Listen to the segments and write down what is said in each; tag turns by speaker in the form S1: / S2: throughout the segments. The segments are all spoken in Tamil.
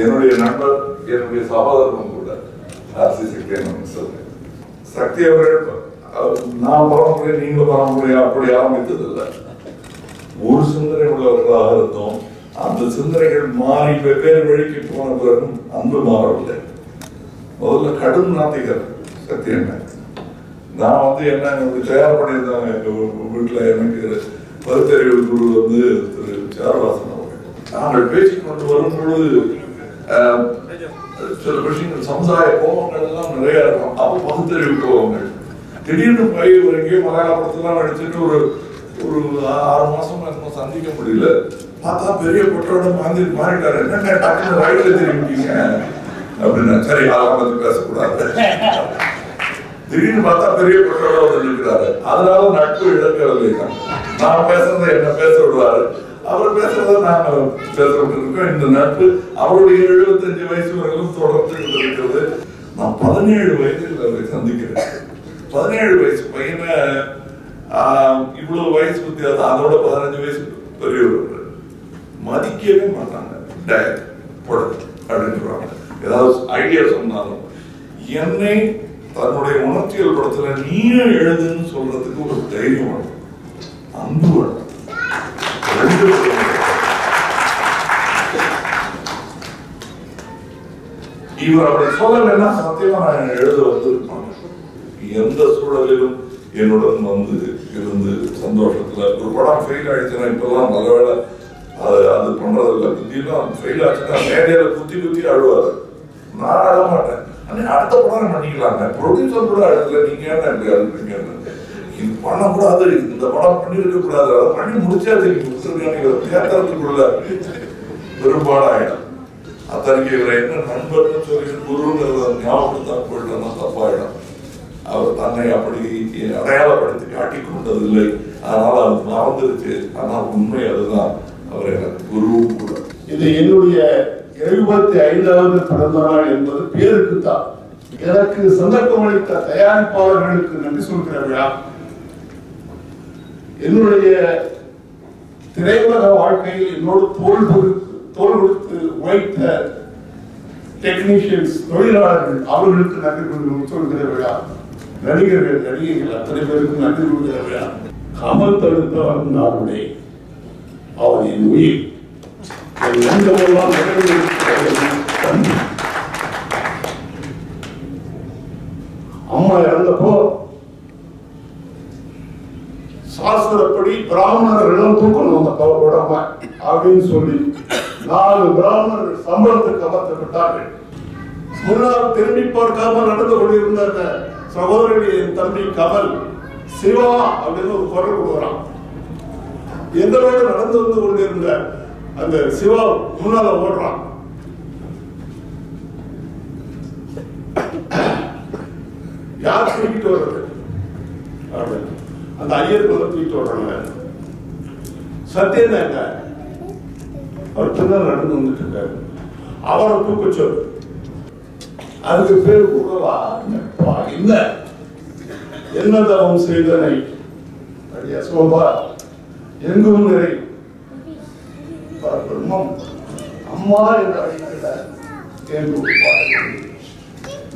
S1: என்னுடைய நண்பர் என்னுடைய சகோதரனும் கூட ஆர்சி சக்தி சொல்றேன் சக்தி அவர்கள் நான் பரம்பரை நீங்க பரம்பரை அப்படி ஆரம்பித்தது இல்லை ஒரு சிந்தனை உள்ளவர்களாக இருந்தோம். அந்த சிந்தனைகள் மாறி வெவ்வேறு வழிக்கு போன பிறகும் அன்பு மாறவில்லை. முதல்ல கடும் நாத்திகர் என்ன? நான் வந்து என்ன எனக்கு தயார் பண்ணியிருந்தாங்க எங்க வீட்டில் வீட்டுல எனக்கு பகுத்தறிவு குழு வந்து திரு. சாரவாசன் அவர்கள். நாங்கள் பேசிக்கொண்டு வரும் பொழுது சில விஷயங்கள் சமுதாய கோபங்கள் எல்லாம் நிறைய இருக்கும் அப்போ பகுத்தறிவு கோபங்கள் திடீர்னு போய் ஒரு எங்கேயோ மலையாளப்படத்தெல்லாம் நடிச்சுட்டு ஒரு ஒரு ஆறு மாசம் என்னமோ சந்திக்க முடியல பார்த்தா பெரிய குற்றோட மாந்தி மாறிட்டாரு என்னங்க டக்குனு ரயில்ல திரும்பிட்டீங்க அப்படின்னா சரி அதெல்லாம் பத்தி பேசக்கூடாது திடீர்னு பார்த்தா பெரிய குற்றோட வந்து நிற்கிறாரு அதனால நட்பு இழக்கவில்லை தான். நான் பேசுறது என்ன பேச விடுவாரு அவர் பேசுறத நாங்க பேச இருக்கோம் இந்த நட்பு அவருடைய எழுபத்தஞ்சு வயசு வரையிலும் தொடர்ந்து இருக்கிறது நான் பதினேழு வயதில் அவரை சந்திக்கிறேன். பதினேழு வயசு பையனை ஆஹ், இவ்வளவு வயசு வித்தியாசம் அதோட பதினஞ்சு வயசு பெரியவர். மதிக்கவே மாட்டாங்க. டயட் போடு அப்படின்னு சொல்றாங்க ஏதாவது ஐடியா சொன்னாலும் என்னை தன்னுடைய உணர்ச்சியல் படத்துல நீயே எழுதுன்னு சொல்றதுக்கு ஒரு தைரியம் வேணும் அன்பு வேணும். இவர் அப்படி சொல்லலைன்னா சத்தியமா நான் எழுத வந்திருப்பாங்க. எந்த சூழலிலும் என்னுடன் வந்து இருந்து சந்தோஷத்துல ஒரு படம் ஃபெயில் ஆயிடுச்சுன்னா இப்பெல்லாம் நல்ல வேளை அது அது பண்றதில்ல. புத்தியெல்லாம் ஃபெயில் ஆச்சுன்னா மேடையில குத்தி குத்தி அழுவாரு. நான் அழ மாட்டேன். அடுத்த படம் பண்ணிக்கலாங்க ப்ரொடியூசர் கூட அழுதுல நீங்க ஏன் இப்படி அழுதுங்க இது பண்ணக்கூடாது. இந்த படம் பண்ணிருக்க கூடாது அதை பண்ணி முடிச்சா தெரியும் தேர்தலுக்குள்ள பெரும்பாலாயிடும். அத்தனைக்கு இவரை என்ன நண்பர்னு சொல்லி குருங்கிறத ஞாபகப்படுத்தாம போயிட்டோம்னா தப்பாயிடும். அவர் தன்னை அப்படி அடையாளப்படுத்தி காட்டிக் கொண்டதில்லை அதனால அது மறந்துருச்சு. ஆனால் உண்மை அதுதான். அவர் எனக்கு குருவும் கூட.
S2: இது என்னுடைய எழுபத்தி ஐந்தாவது பிறந்த நாள் என்பது பேருக்கு தான். எனக்கு சந்தர்ப்பம் அளித்த தயாரிப்பாளர்களுக்கு நன்றி சொல்கிற விழா. என்னுடைய திரையுலக வாழ்க்கையில் என்னோடு தோல் கொடுத்து தோல் கொடுத்து உழைத்த டெக்னீஷியன்ஸ் தொழிலாளர்கள் அவர்களுக்கு நன்றி கொண்டு சொல்கிற விழா நடிகர்கள் நடிகைகள் அத்தனை பேருக்கு நன்றி கொள்கிற விழா. கமல் தடுத்தவன் நாளுடைய அவன் என் உயிர். என் நெஞ்சமெல்லாம் போய் பிராமணர்களும் தூக்கணும் அந்த ப- உடம்ப அப்படின்னு சொல்லி நாலு பிராமணர்கள் சம்பளத்துக்கு அமர்த்தப்பட்டார்கள். முன்னால் திரும்பி பார்க்காம நடந்து கொண்டிருந்த அந்த சகோதரன் தம்பி கமல் சிவா அப்படின்னு ஒரு குரல் கொடுக்குறான். எங்களோட நடந்து வந்து கொண்டிருந்த அந்த சிவா முன்னால ஓடுறான். யார் தூக்கிட்டு வர்றது? அப்படின்னு. அந்த ஐயர் வந்து தூக்கி விடுறாங்க சத்தியம் தான் அவர் பின்னால் நடந்து வந்துட்டு இருக்காரு. அவரை தூக்க சொல். அதுக்கு பேர் உறவா? என்ன என்ன தவம் செய்தனை? அடியா சோபா எங்கும் நிறை? பிரம்மம். அம்மா என்று அழைக்கிற என்று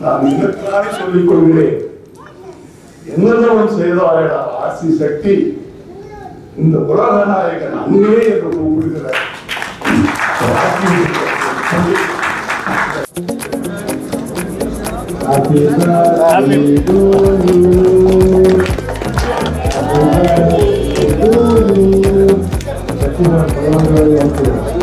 S2: நான் இன்னும் சொல்லிக் கொள்கிறேன் என்னென்னவன் செய்தாரடா ஆசி சக்தி இந்த உலக நாயகன் அங்கே என்று கூப்பிடுகிறார்
S3: Happy birthday to you. Happy birthday to you.